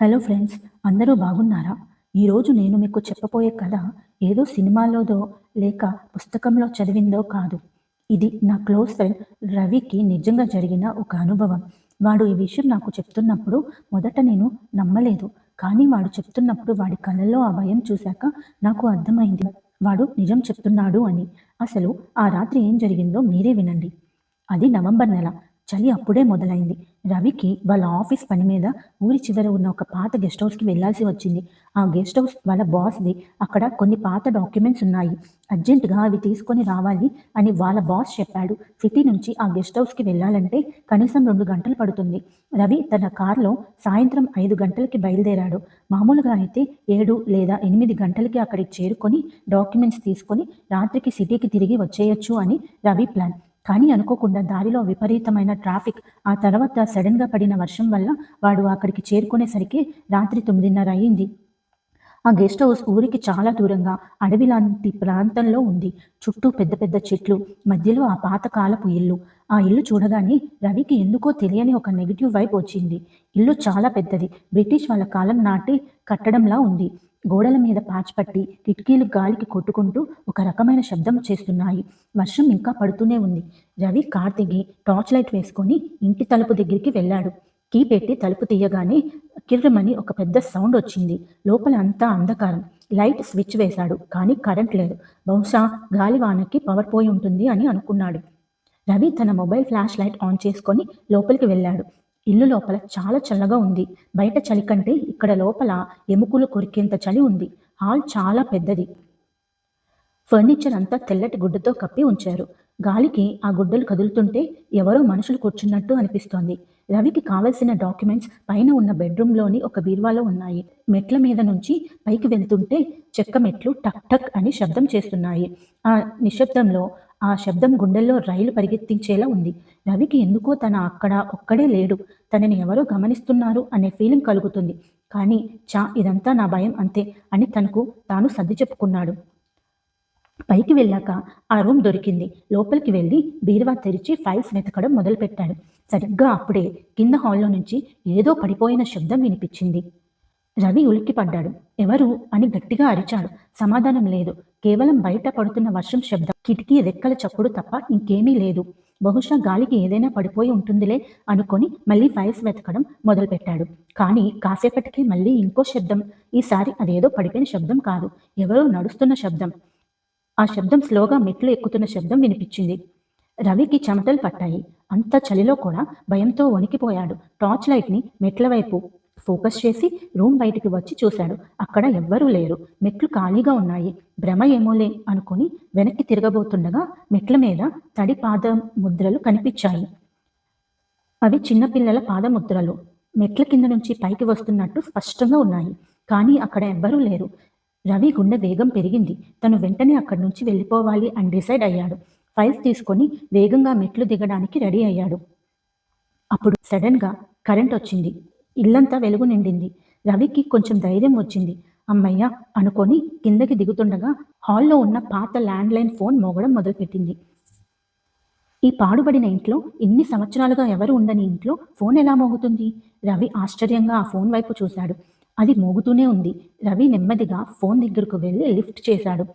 Hello friends అందరూ బాగున్నారా? ఈరోజు నేను మీకు చెప్పబోయే కథ ఏదో సినిమాలోదో లేక పుస్తకంలో చదివిందో కాదు. ఇది నా క్లోజ్ ఫ్రెండ్ రవికి నిజంగా జరిగిన ఒక అనుభవం. వాడు ఈ విషయం నాకు చెప్తున్నప్పుడు మొదట నేను నమ్మలేదు. కానీ వాడు చెప్తున్నప్పుడు వాడి కళ్ళల్లో ఆ భయం చూశాక నాకు అర్థమైంది. వాడు నిజం చెప్తున్నాడు అని. అసలు ఆ రాత్రి ఏం జరిగిందో మీరే వినండి. అది నవంబర్ నెల. చలి అప్పుడే మొదలైంది. రవికి వాళ్ళ ఆఫీస్ పని మీద ఊరి చివర ఉన్న ఒక పాత గెస్ట్ హౌస్కి వెళ్ళాల్సి వచ్చింది. ఆ గెస్ట్ హౌస్ వాళ్ళ బాస్ది అక్కడ కొన్ని పాత డాక్యుమెంట్స్ ఉన్నాయి. అర్జెంటుగా అవి తీసుకొని రావాలి అని వాళ్ళ బాస్ చెప్పాడు. సిటీ నుంచి ఆ గెస్ట్ హౌస్కి వెళ్ళాలంటే కనీసం రెండు గంటలు పడుతుంది. రవి తన కారులో సాయంత్రం ఐదు గంటలకి బయలుదేరాడు. మామూలుగా అయితే ఏడు లేదా ఎనిమిది గంటలకి అక్కడికి చేరుకొని డాక్యుమెంట్స్ తీసుకొని రాత్రికి సిటీకి తిరిగి వచ్చేయొచ్చు అని రవి ప్లాన్. కానీ అనుకోకుండా దారిలో విపరీతమైన ట్రాఫిక్ ఆ తర్వాత సడన్గా పడిన వర్షం వల్ల వాడు అక్కడికి చేరుకునేసరికి రాత్రి తొమ్మిదిన్నర అయింది. ఆ గెస్ట్ హౌస్ ఊరికి చాలా దూరంగా అడవి లాంటి ప్రాంతంలో ఉంది. చుట్టూ పెద్ద పెద్ద చెట్లు మధ్యలో ఆ పాతకాలపు ఇల్లు. ఆ ఇల్లు చూడగానే రవికి ఎందుకో తెలియని ఒక నెగిటివ్ వైబ్ వచ్చింది. ఇల్లు చాలా పెద్దది. బ్రిటిష్ వాళ్ళ కాలం నాటి కట్టడంలా ఉంది. గోడల మీద పాచిపట్టి కిటికీలు గాలికి కొట్టుకుంటూ ఒక రకమైన శబ్దం చేస్తున్నాయి. వర్షం ఇంకా పడుతూనే ఉంది. రవి కార్ దిగి టార్చ్ లైట్ వేసుకొని ఇంటి తలుపు దగ్గరికి వెళ్ళాడు. కీ పెట్టి తలుపు తీయగానే కిర్రమని ఒక పెద్ద సౌండ్ వచ్చింది. లోపల అంతా అంధకారం. లైట్ స్విచ్ వేశాడు కానీ కరెంట్ లేదు. బహుశా గాలివానకి పవర్ పోయి ఉంటుంది అని అనుకున్నాడు. రవి తన మొబైల్ ఫ్లాష్ లైట్ ఆన్ చేసుకొని లోపలికి వెళ్ళాడు. ఇల్లు లోపల చాలా చల్లగా ఉంది. బయట చలి కంటే ఇక్కడ లోపల ఎముకలు కొరికేంత చలి ఉంది. హాల్ చాలా పెద్దది. ఫర్నిచర్ అంతా తెల్లటి గుడ్డతో కప్పి ఉంచారు. గాలికి ఆ గుడ్డలు కదులుతుంటే ఎవరో మనుషులు కూర్చున్నట్టు అనిపిస్తోంది. రవికి కావలసిన డాక్యుమెంట్స్ పైన ఉన్న బెడ్రూమ్లోని ఒక బీర్వాలో ఉన్నాయి. మెట్ల మీద నుంచి పైకి వెళ్తుంటే చెక్క మెట్లు టక్ టక్ అని శబ్దం చేస్తున్నాయి. ఆ నిశ్శబ్దంలో ఆ శబ్దం గుండెల్లో రైలు పరిగెత్తించేలా ఉంది. రవికి ఎందుకో తన అక్కడ ఒక్కడే లేడు. తనని ఎవరో గమనిస్తున్నారు అనే ఫీలింగ్ కలుగుతుంది. కానీ చా ఇదంతా నా భయం అంతే అని తనకు తాను సర్ది చెప్పుకున్నాడు. పైకి వెళ్ళాక ఆ రూమ్ దొరికింది. లోపలికి వెళ్ళి బీరువా తెరిచి ఫైల్స్ వెతకడం మొదలుపెట్టాడు. సరిగ్గా అప్పుడే కింద హాల్లో నుంచి ఏదో పడిపోయిన శబ్దం వినిపించింది. రవి ఉలిక్కిపడ్డాడు. ఎవరు? అని గట్టిగా అరిచాడు. సమాధానం లేదు. కేవలం బయట పడుతున్న వర్షం శబ్దం. కిటికీ రెక్కల చప్పుడు తప్ప ఇంకేమీ లేదు. బహుశా గాలికి ఏదైనా పడిపోయి ఉంటుందిలే అనుకొని మళ్ళీ ఫైల్స్ వెతకడం మొదలుపెట్టాడు. కానీ కాసేపటికి మళ్ళీ ఇంకో శబ్దం. ఈసారి అదేదో పడిపోయిన శబ్దం కాదు. ఎవరో నడుస్తున్న శబ్దం. ఆ శబ్దం స్లోగా మెట్లు ఎక్కుతున్న శబ్దం వినిపించింది. రవికి చెమటలు పట్టాయి. అంత చలిలో కూడా భయంతో వణికిపోయాడు. టార్చ్ లైట్ని మెట్ల వైపు ఫోకస్ చేసి రూమ్ బయటికి వచ్చి చూశాడు. అక్కడ ఎవ్వరూ లేరు. మెట్లు ఖాళీగా ఉన్నాయి. భ్రమ ఏమోలే అనుకుని వెనక్కి తిరగబోతుండగా మెట్ల మీద తడి పాద ముద్రలు కనిపించాయి. అవి చిన్నపిల్లల పాదముద్రలు. మెట్ల కింద నుంచి పైకి వస్తున్నట్టు స్పష్టంగా ఉన్నాయి. కానీ అక్కడ ఎవ్వరూ లేరు. రవి గుండె వేగం పెరిగింది. తను వెంటనే అక్కడి నుంచి వెళ్ళిపోవాలి అని డిసైడ్ అయ్యాడు. ఫైల్స్ తీసుకొని వేగంగా మెట్లు దిగడానికి రెడీ అయ్యాడు. అప్పుడు సడన్గా కరెంట్ వచ్చింది. ఇల్లంతా వెలుగు నిండింది. రవికి కొంచెం ధైర్యం వచ్చింది. అమ్మయ్య అనుకొని కిందకి దిగుతుండగా హాల్లో ఉన్న పాత ల్యాండ్లైన్ ఫోన్ మోగడం మొదలుపెట్టింది. ఈ పాడుబడిన ఇంట్లో ఇన్ని సంవత్సరాలుగా ఎవరు ఉండని ఇంట్లో ఫోన్ ఎలా మోగుతుంది? రవి ఆశ్చర్యంగా ఆ ఫోన్ వైపు చూశాడు. అది మోగుతూనే ఉంది. రవి నెమ్మదిగా ఫోన్ దగ్గరకు వెళ్ళి లిఫ్ట్ చేశాడు.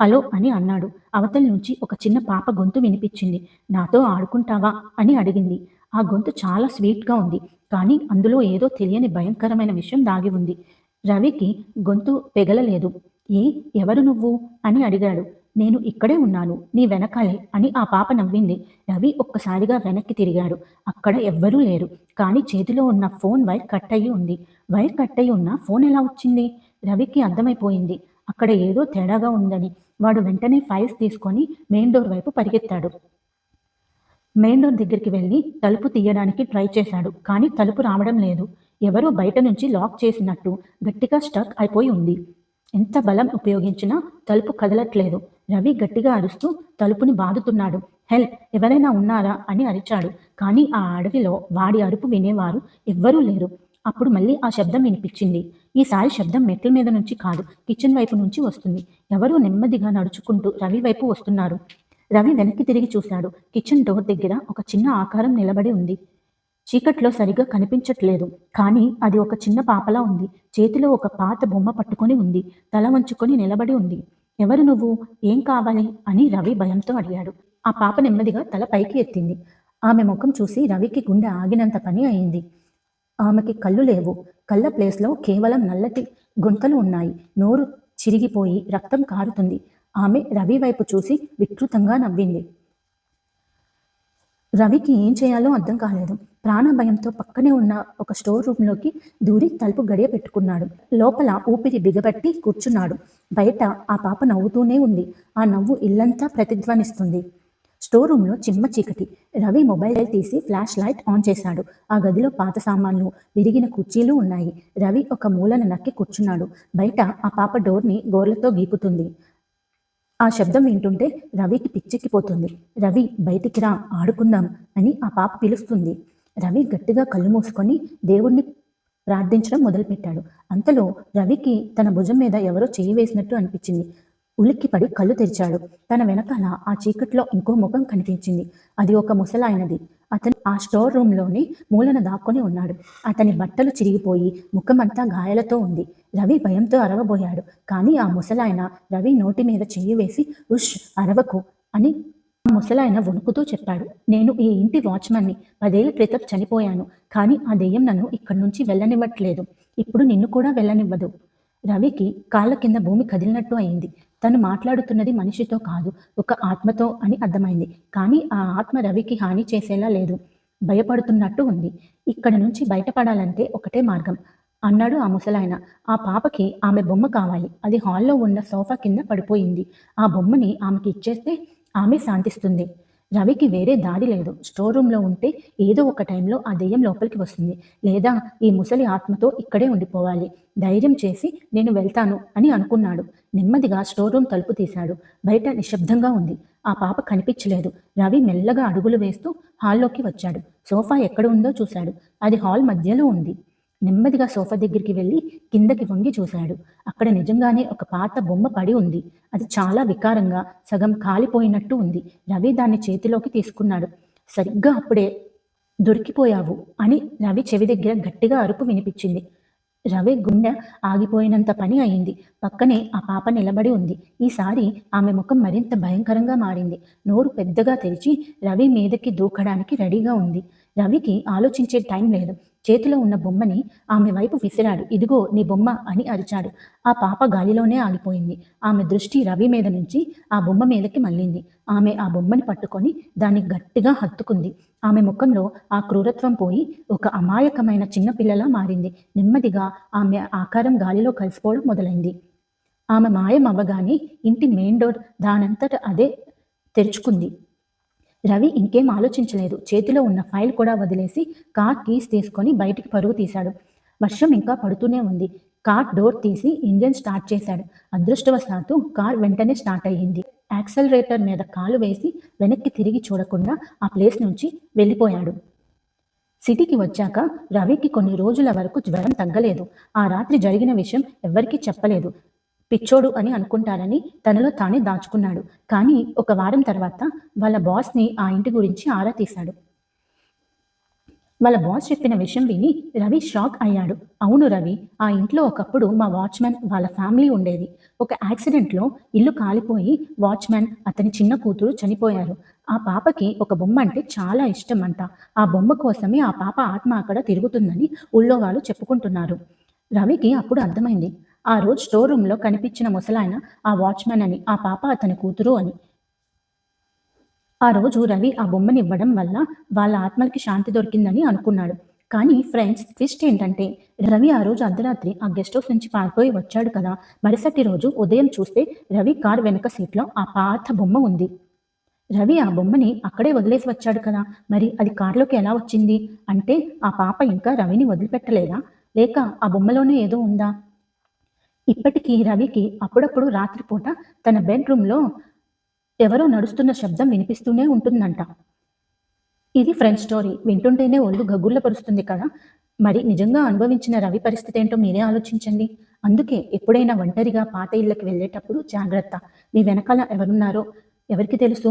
హలో అని అన్నాడు. అవతల నుంచి ఒక చిన్న పాప గొంతు వినిపించింది. నాతో ఆడుకుంటావా? అని అడిగింది. ఆ గొంతు చాలా స్వీట్గా ఉంది. కానీ అందులో ఏదో తెలియని భయంకరమైన విషయం దాగి ఉంది. రవికి గొంతు పెగలలేదు. ఏ ఎవరు నువ్వు? అని అడిగాడు. నేను ఇక్కడే ఉన్నాను. నీ వెనకాలే అని ఆ పాప నవ్వింది. రవి ఒక్కసారిగా వెనక్కి తిరిగాడు. అక్కడ ఎవ్వరూ లేరు. కానీ చేతిలో ఉన్న ఫోన్ వైర్ కట్ అయ్యి ఉంది. వైర్ కట్ అయి ఉన్న ఫోన్ ఎలా వచ్చింది? రవికి అర్థమైపోయింది. అక్కడ ఏదో తేడాగా ఉందని. వాడు వెంటనే ఫైల్స్ తీసుకొని మెయిన్ డోర్ వైపు పరిగెత్తాడు. మెయిన్ డోర్ దగ్గరికి వెళ్ళి తలుపు తీయడానికి ట్రై చేశాడు కానీ తలుపు రావడం లేదు. ఎవరో బయట నుంచి లాక్ చేసినట్టు గట్టిగా స్టక్ అయిపోయి ఉంది. ఎంత బలం ఉపయోగించినా తలుపు కదలట్లేదు. రవి గట్టిగా అరుస్తూ తలుపుని బాదుతున్నాడు. హెల్ప్ ఎవరైనా ఉన్నారా? అని అరిచాడు. కానీ ఆ అడవిలో వాడి అరుపు వినేవారు ఎవ్వరూ లేరు. అప్పుడు మళ్ళీ ఆ శబ్దం వినిపించింది. ఈసారి శబ్దం మెట్ల మీద నుంచి కాదు కిచెన్ వైపు నుంచి వస్తుంది. ఎవరో నెమ్మదిగా నడుచుకుంటూ రవి వైపు వస్తున్నారు. రవి వెనక్కి తిరిగి చూశాడు. కిచెన్ డోర్ దగ్గర ఒక చిన్న ఆకారం నిలబడి ఉంది. చీకట్లో సరిగ్గా కనిపించట్లేదు. కానీ అది ఒక చిన్న పాపలా ఉంది. చేతిలో ఒక పాత బొమ్మ పట్టుకొని ఉంది. తల వంచుకొని నిలబడి ఉంది. ఎవరు నువ్వు? ఏం కావాలి? అని రవి భయంతో అడిగాడు. ఆ పాప నెమ్మదిగా తల పైకి ఎత్తింది. ఆమె ముఖం చూసి రవికి గుండె ఆగినంత పని అయింది. ఆమెకి కళ్ళు లేవు. కళ్ళ ప్లేస్లో కేవలం నల్లటి గుంతలు ఉన్నాయి. నోరు చిరిగిపోయి రక్తం కారుతుంది. ఆమె రవి వైపు చూసి వికృతంగా నవ్వింది. రవికి ఏం చేయాలో అర్థం కాలేదు. ప్రాణభయంతో పక్కనే ఉన్న ఒక స్టోర్ రూమ్లోకి దూరి తలుపు గడియ పెట్టుకున్నాడు. లోపల ఊపిరి బిగబట్టి కూర్చున్నాడు. బయట ఆ పాప నవ్వుతూనే ఉంది. ఆ నవ్వు ఇల్లంతా ప్రతిధ్వనిస్తుంది. స్టోర్ రూమ్లో చిమ్మ చీకటి. రవి మొబైల్ తీసి ఫ్లాష్ లైట్ ఆన్ చేశాడు. ఆ గదిలో పాత సామాన్లు విరిగిన కుర్చీలు ఉన్నాయి. రవి ఒక మూలన నక్కి కూర్చున్నాడు. బయట ఆ పాప డోర్ని గోర్లతో గీకుతుంది ఆ శబ్దం వింటుంటే రవికి పిచ్చెక్కిపోతుంది. రవి బయటికి రా ఆడుకుందాం అని ఆ పాప పిలుస్తుంది. రవి గట్టిగా కళ్ళు మూసుకొని దేవుణ్ణి ప్రార్థించడం మొదలుపెట్టాడు. అంతలో రవికి తన భుజం మీద ఎవరో చేయి వేసినట్టు అనిపించింది. ఉలిక్కిపడి కళ్ళు తెరిచాడు. తన వెనకాల ఆ చీకట్లో ఇంకో ముఖం కనిపించింది. అది ఒక ముసలాయనది. అతను ఆ స్టోర్ రూమ్లోని మూలన దాక్కొని ఉన్నాడు. అతని బట్టలు చిరిగిపోయి ముఖమంతా గాయాలతో ఉంది. రవి భయంతో అరవబోయాడు. కానీ ఆ ముసలాయన రవి నోటి మీద చెయ్యి వేసి ఉష్ అరవకు అని ఆ ముసలాయన వణుకుతూ చెప్పాడు. నేను ఈ ఇంటి వాచ్మన్ని పదేళ్ళ క్రితం చనిపోయాను. కానీ ఆ దెయ్యం నన్ను ఇక్కడి నుంచి వెళ్ళనివ్వట్లేదు. ఇప్పుడు నిన్ను కూడా వెళ్ళనివ్వదు. రవికి కాళ్ళ కింద భూమి కదిలినట్టు అయింది. తను మాట్లాడుతున్నది మనిషితో కాదు ఒక ఆత్మతో అని అర్థమైంది. కానీ ఆ ఆత్మ రవికి హాని చేసేలా లేదు. భయపడుతున్నట్టు ఉంది. ఇక్కడ నుంచి బయటపడాలంటే ఒకటే మార్గం. అన్నాడు ఆ ముసలాయన. ఆ పాపకి ఆమె బొమ్మ కావాలి. అది హాల్లో ఉన్న సోఫా కింద పడిపోయింది. ఆ బొమ్మని ఆమెకి ఇచ్చేస్తే ఆమె శాంతిస్తుంది. రవికి వేరే దారి లేదు. స్టోర్ రూమ్లో ఉంటే ఏదో ఒక టైంలో ఆ దెయ్యం లోపలికి వస్తుంది. లేదా ఈ ముసలి ఆత్మతో ఇక్కడే ఉండిపోవాలి. ధైర్యం చేసి నేను వెళ్తాను అని అనుకున్నాడు. నెమ్మదిగా స్టోర్ రూమ్ తలుపు తీశాడు. బయట నిశ్శబ్దంగా ఉంది. ఆ పాప కనిపించలేదు. రవి మెల్లగా అడుగులు వేస్తూ హాల్లోకి వచ్చాడు. సోఫా ఎక్కడ ఉందో చూశాడు. అది హాల్ మధ్యలో ఉంది. నెమ్మదిగా సోఫా దగ్గరికి వెళ్ళి కిందకి వంగి చూశాడు. అక్కడ నిజంగానే ఒక పాత బొమ్మ పడి ఉంది. అది చాలా వికారంగా సగం కాలిపోయినట్టు ఉంది. రవి దాన్ని చేతిలోకి తీసుకున్నాడు. సరిగ్గా అప్పుడే దొరికిపోయావు అని రవి చెవి దగ్గర గట్టిగా అరుపు వినిపించింది. రవి గుండె ఆగిపోయినంత పని అయింది. పక్కనే ఆ పాప నిలబడి ఉంది. ఈసారి ఆమె ముఖం మరింత భయంకరంగా మారింది. నోరు పెద్దగా తెరిచి రవి మీదకి దూకడానికి రెడీగా ఉంది. రవికి ఆలోచించే టైం లేదు. చేతిలో ఉన్న బొమ్మని ఆమె వైపు విసిరాడు. ఇదిగో నీ బొమ్మ అని అరిచాడు. ఆ పాప గాలిలోనే ఆగిపోయింది. ఆమె దృష్టి రవి మీద నుంచి ఆ బొమ్మ మీదకి మళ్ళింది. ఆమె ఆ బొమ్మని పట్టుకొని దాన్ని గట్టిగా హత్తుకుంది. ఆమె ముఖంలో ఆ క్రూరత్వం పోయి ఒక అమాయకమైన చిన్నపిల్లలా మారింది. నెమ్మదిగా ఆమె ఆకారం గాలిలో కలిసిపోవడం మొదలైంది. ఆమె మాయం అవ్వగానే ఇంటి మెయిన్ డోర్ దానంతట అదే తెరుచుకుంది. రవి ఇంకేం ఆలోచించలేదు. చేతిలో ఉన్న ఫైల్ కూడా వదిలేసి కార్ కీస్ తీసుకొని బయటికి పరుగు తీశాడు. వర్షం ఇంకా పడుతూనే ఉంది. కార్ డోర్ తీసి ఇంజన్ స్టార్ట్ చేశాడు. అదృష్టవశాత్తు కార్ వెంటనే స్టార్ట్ అయ్యింది. యాక్సలరేటర్ మీద కాలు వేసి వెనక్కి తిరిగి చూడకుండా ఆ ప్లేస్ నుంచి వెళ్ళిపోయాడు. సిటీకి వచ్చాక రవికి కొన్ని రోజుల వరకు జ్వరం తగ్గలేదు. ఆ రాత్రి జరిగిన విషయం ఎవ్వరికీ చెప్పలేదు. పిచ్చోడు అని అనుకుంటారని తనలో తానే దాచుకున్నాడు. కానీ ఒక వారం తర్వాత వాళ్ళ బాస్ని ఆ ఇంటి గురించి ఆరా తీశాడు. వాళ్ళ బాస్ చెప్పిన విషయం విని రవి షాక్ అయ్యాడు. అవును రవి ఆ ఇంట్లో ఒకప్పుడు మా వాచ్మెన్ వాళ్ళ ఫ్యామిలీ ఉండేది. ఒక యాక్సిడెంట్లో ఇల్లు కాలిపోయి వాచ్మెన్ అతని చిన్న కూతురు చనిపోయారు. ఆ పాపకి ఒక బొమ్మ అంటే చాలా ఇష్టం అంట ఆ బొమ్మ కోసమే ఆ పాప ఆత్మ అక్కడ తిరుగుతుందని ఊళ్ళో వాళ్ళు చెప్పుకుంటున్నారు. రవికి అప్పుడు అర్థమైంది. ఆ రోజు స్టోర్ రూమ్లో కనిపించిన ముసలాయన ఆ వాచ్మెన్ అని ఆ పాప అతని కూతురు అని. ఆ రోజు రవి ఆ బొమ్మని ఇవ్వడం వల్ల వాళ్ళ ఆత్మలకి శాంతి దొరికిందని అనుకున్నాడు. కానీ ఫ్రెండ్స్ ట్విస్ట్ ఏంటంటే రవి ఆ రోజు అర్ధరాత్రి ఆ గెస్ట్ హౌస్ నుంచి పారిపోయి వచ్చాడు కదా మరుసటి రోజు ఉదయం చూస్తే రవి కార్ వెనుక సీట్లో ఆ పాత బొమ్మ ఉంది. రవి ఆ బొమ్మని అక్కడే వదిలేసి వచ్చాడు కదా మరి అది కారులోకి ఎలా వచ్చింది? అంటే ఆ పాప ఇంకా రవిని వదిలిపెట్టలేదా? లేక ఆ బొమ్మలోనే ఏదో ఉందా? ఇప్పటికీ రవికి అప్పుడప్పుడు రాత్రిపూట తన బెడ్రూమ్లో ఎవరో నడుస్తున్న శబ్దం వినిపిస్తూనే ఉంటుందంట. ఇది ఫ్రెండ్ స్టోరీ. వింటుంటేనే ఒళ్ళు గగ్గుర్లపరుస్తుంది కదా. మరి నిజంగా అనుభవించిన రవి పరిస్థితి ఏంటో మీరే ఆలోచించండి. అందుకే ఎప్పుడైనా ఒంటరిగా పాత ఇళ్ళకి వెళ్ళేటప్పుడు జాగ్రత్త. మీ వెనకాల ఎవరున్నారో ఎవరికి తెలుసు?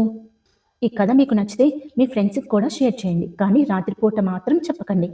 ఈ కథ మీకు నచ్చితే మీ ఫ్రెండ్స్కి కూడా షేర్ చేయండి. కానీ రాత్రిపూట మాత్రం చెప్పకండి.